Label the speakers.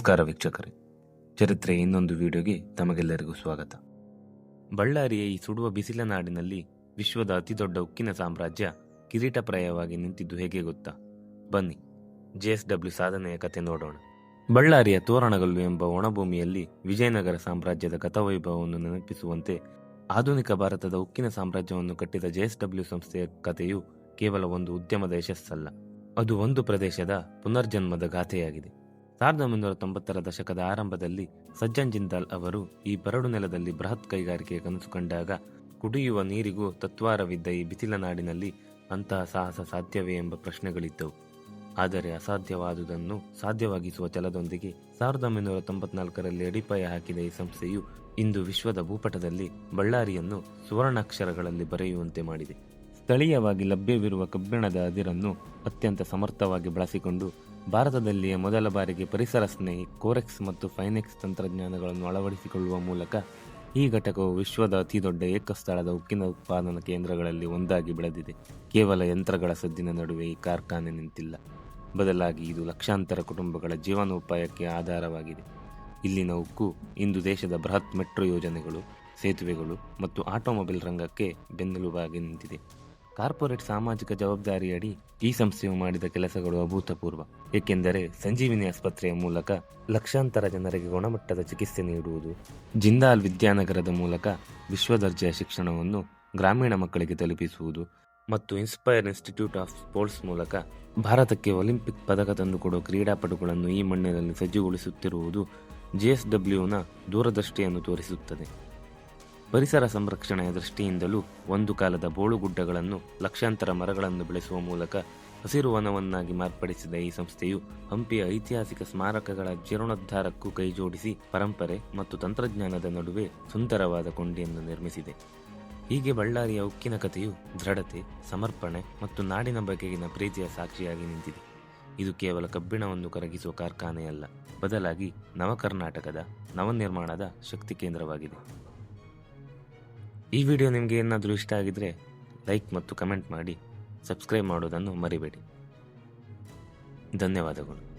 Speaker 1: ನಮಸ್ಕಾರ ವೀಕ್ಷಕರೇ. ಚರಿತ್ರೆ ಇನ್ನೊಂದು ವಿಡಿಯೋಗೆ ತಮಗೆಲ್ಲರಿಗೂ ಸ್ವಾಗತ. ಬಳ್ಳಾರಿಯ ಈ ಸುಡುವ ಬಿಸಿಲ ನಾಡಿನಲ್ಲಿ ವಿಶ್ವದ ಅತಿದೊಡ್ಡ ಉಕ್ಕಿನ ಸಾಮ್ರಾಜ್ಯ ಕಿರೀಟಪ್ರಾಯವಾಗಿ ನಿಂತಿದ್ದು ಹೇಗೆ ಗೊತ್ತಾ? ಬನ್ನಿ ಜೆಎಸ್ಡಬ್ಲ್ಯೂ ಸಾಧನೆಯ ಕತೆ ನೋಡೋಣ. ಬಳ್ಳಾರಿಯ ತೋರಣಗಲ್ಲು ಎಂಬ ಒಣಭೂಮಿಯಲ್ಲಿ ವಿಜಯನಗರ ಸಾಮ್ರಾಜ್ಯದ ಕಥಾವೈಭವವನ್ನು ನೆನಪಿಸುವಂತೆ ಆಧುನಿಕ ಭಾರತದ ಉಕ್ಕಿನ ಸಾಮ್ರಾಜ್ಯವನ್ನು ಕಟ್ಟಿದ ಜೆಎಸ್ಡಬ್ಲ್ಯೂ ಸಂಸ್ಥೆಯ ಕಥೆಯು ಕೇವಲ ಒಂದು ಉದ್ಯಮದ ಯಶಸ್ಸಲ್ಲ, ಅದು ಒಂದು ಪ್ರದೇಶದ ಪುನರ್ಜನ್ಮದ ಗಾಥೆಯಾಗಿದೆ. ಸಾವಿರದ ಒಂಬೈನೂರ ತೊಂಬತ್ತರ ದಶಕದ ಆರಂಭದಲ್ಲಿ ಸಜ್ಜನ್ ಜಿಂದಾಲ್ ಅವರು ಈ ಬರಡು ನೆಲದಲ್ಲಿ ಬೃಹತ್ ಕೈಗಾರಿಕೆಯ ಕನಸು ಕಂಡಾಗ ಕುಡಿಯುವ ನೀರಿಗೂ ತತ್ವಾರವಿದ್ದ ಈ ಬಿಸಿಲ ನಾಡಿನಲ್ಲಿ ಅಂತಹ ಸಾಹಸ ಸಾಧ್ಯವೇ ಎಂಬ ಪ್ರಶ್ನೆಗಳಿದ್ದವು. ಆದರೆ ಅಸಾಧ್ಯವಾದುದನ್ನು ಸಾಧ್ಯವಾಗಿಸುವ ಛಲದೊಂದಿಗೆ ಸಾವಿರದ ಒಂಬೈನೂರ ತೊಂಬತ್ನಾಲ್ಕರಲ್ಲಿ ಅಡಿಪಾಯ ಹಾಕಿದ ಈ ಸಂಸ್ಥೆಯು ಇಂದು ವಿಶ್ವದ ಭೂಪಟದಲ್ಲಿ ಬಳ್ಳಾರಿಯನ್ನು ಸುವರ್ಣಾಕ್ಷರಗಳಲ್ಲಿ ಬರೆಯುವಂತೆ ಮಾಡಿದೆ. ಸ್ಥಳೀಯವಾಗಿ ಲಭ್ಯವಿರುವ ಕಬ್ಬಿಣದ ಅದಿರನ್ನು ಅತ್ಯಂತ ಸಮರ್ಥವಾಗಿ ಬಳಸಿಕೊಂಡು ಭಾರತದಲ್ಲಿಯೇ ಮೊದಲ ಬಾರಿಗೆ ಪರಿಸರ ಸ್ನೇಹಿ ಕೋರೆಕ್ಸ್ ಮತ್ತು ಫೈನೆಕ್ಸ್ ತಂತ್ರಜ್ಞಾನಗಳನ್ನು ಅಳವಡಿಸಿಕೊಳ್ಳುವ ಮೂಲಕ ಈ ಘಟಕವು ವಿಶ್ವದ ಅತಿದೊಡ್ಡ ಏಕಸ್ಥಳದ ಉಕ್ಕಿನ ಉತ್ಪಾದನಾ ಕೇಂದ್ರಗಳಲ್ಲಿ ಒಂದಾಗಿ ಬೆಳೆದಿದೆ. ಕೇವಲ ಯಂತ್ರಗಳ ಸದ್ದಿನ ನಡುವೆ ಈ ಕಾರ್ಖಾನೆ ನಿಂತಿಲ್ಲ. ಬದಲಾಗಿ ಇದು ಲಕ್ಷಾಂತರ ಕುಟುಂಬಗಳ ಜೀವನೋಪಾಯಕ್ಕೆ ಆಧಾರವಾಗಿದೆ. ಇಲ್ಲಿನ ಉಕ್ಕು ಇಂದು ದೇಶದ ಬೃಹತ್ ಮೆಟ್ರೋ ಯೋಜನೆಗಳು, ಸೇತುವೆಗಳು ಮತ್ತು ಆಟೋಮೊಬೈಲ್ ರಂಗಕ್ಕೆ ಬೆನ್ನೆಲುಬಾಗಿ ನಿಂತಿದೆ. ಕಾರ್ಪೊರೇಟ್ ಸಾಮಾಜಿಕ ಜವಾಬ್ದಾರಿಯಡಿ ಈ ಸಂಸ್ಥೆಯು ಮಾಡಿದ ಕೆಲಸಗಳು ಅಭೂತಪೂರ್ವ, ಏಕೆಂದರೆ ಸಂಜೀವಿನಿ ಆಸ್ಪತ್ರೆಯ ಮೂಲಕ ಲಕ್ಷಾಂತರ ಜನರಿಗೆ ಗುಣಮಟ್ಟದ ಚಿಕಿತ್ಸೆ ನೀಡುವುದು, ಜಿಂದಾಲ್ ವಿದ್ಯಾನಗರದ ಮೂಲಕ ವಿಶ್ವದರ್ಜೆಯ ಶಿಕ್ಷಣವನ್ನು ಗ್ರಾಮೀಣ ಮಕ್ಕಳಿಗೆ ತಲುಪಿಸುವುದು ಮತ್ತು ಇನ್ಸ್ಪೈರ್ ಇನ್ಸ್ಟಿಟ್ಯೂಟ್ ಆಫ್ ಸ್ಪೋರ್ಟ್ಸ್ ಮೂಲಕ ಭಾರತಕ್ಕೆ ಒಲಿಂಪಿಕ್ ಪದಕ ತಂದುಕೊಡುವ ಕ್ರೀಡಾಪಟುಗಳನ್ನು ಈ ಮಣ್ಣಿನಲ್ಲಿ ಸಜ್ಜುಗೊಳಿಸುತ್ತಿರುವುದು ಜಿಎಸ್ಡಬ್ಲ್ಯೂನ ದೂರದೃಷ್ಟಿಯನ್ನು ತೋರಿಸುತ್ತದೆ. ಪರಿಸರ ಸಂರಕ್ಷಣೆಯ ದೃಷ್ಟಿಯಿಂದಲೂ ಒಂದು ಕಾಲದ ಬೋಳುಗುಡ್ಡಗಳನ್ನು ಲಕ್ಷಾಂತರ ಮರಗಳನ್ನು ಬೆಳೆಸುವ ಮೂಲಕ ಹಸಿರು ವನವನ್ನಾಗಿ ಮಾರ್ಪಡಿಸಿದ ಈ ಸಂಸ್ಥೆಯು ಹಂಪಿಯ ಐತಿಹಾಸಿಕ ಸ್ಮಾರಕಗಳ ಜೀರ್ಣೋದ್ಧಾರಕ್ಕೂ ಕೈಜೋಡಿಸಿ ಪರಂಪರೆ ಮತ್ತು ತಂತ್ರಜ್ಞಾನದ ನಡುವೆ ಸುಂದರವಾದ ಕೊಂಡಿಯನ್ನು ನಿರ್ಮಿಸಿದೆ. ಹೀಗೆ ಬಳ್ಳಾರಿಯ ಉಕ್ಕಿನ ಕಥೆಯು ದೃಢತೆ, ಸಮರ್ಪಣೆ ಮತ್ತು ನಾಡಿನ ಬಗೆಗಿನ ಪ್ರೀತಿಯ ಸಾಕ್ಷಿಯಾಗಿ ನಿಂತಿದೆ. ಇದು ಕೇವಲ ಕಬ್ಬಿಣವನ್ನು ಕರಗಿಸುವ ಕಾರ್ಖಾನೆಯಲ್ಲ, ಬದಲಾಗಿ ನವಕರ್ನಾಟಕದ ನವನಿರ್ಮಾಣದ ಶಕ್ತಿ ಕೇಂದ್ರವಾಗಿದೆ. ಈ ವಿಡಿಯೋ ನಿಮಗೆ ಏನಾದರೂ ಇಷ್ಟ ಆಗಿದ್ರೆ ಲೈಕ್ ಮತ್ತು ಕಮೆಂಟ್ ಮಾಡಿ ಸಬ್ಸ್ಕ್ರೈಬ್ ಮಾಡೋದನ್ನು ಮರಿಬೇಡಿ. ಧನ್ಯವಾದಗಳು.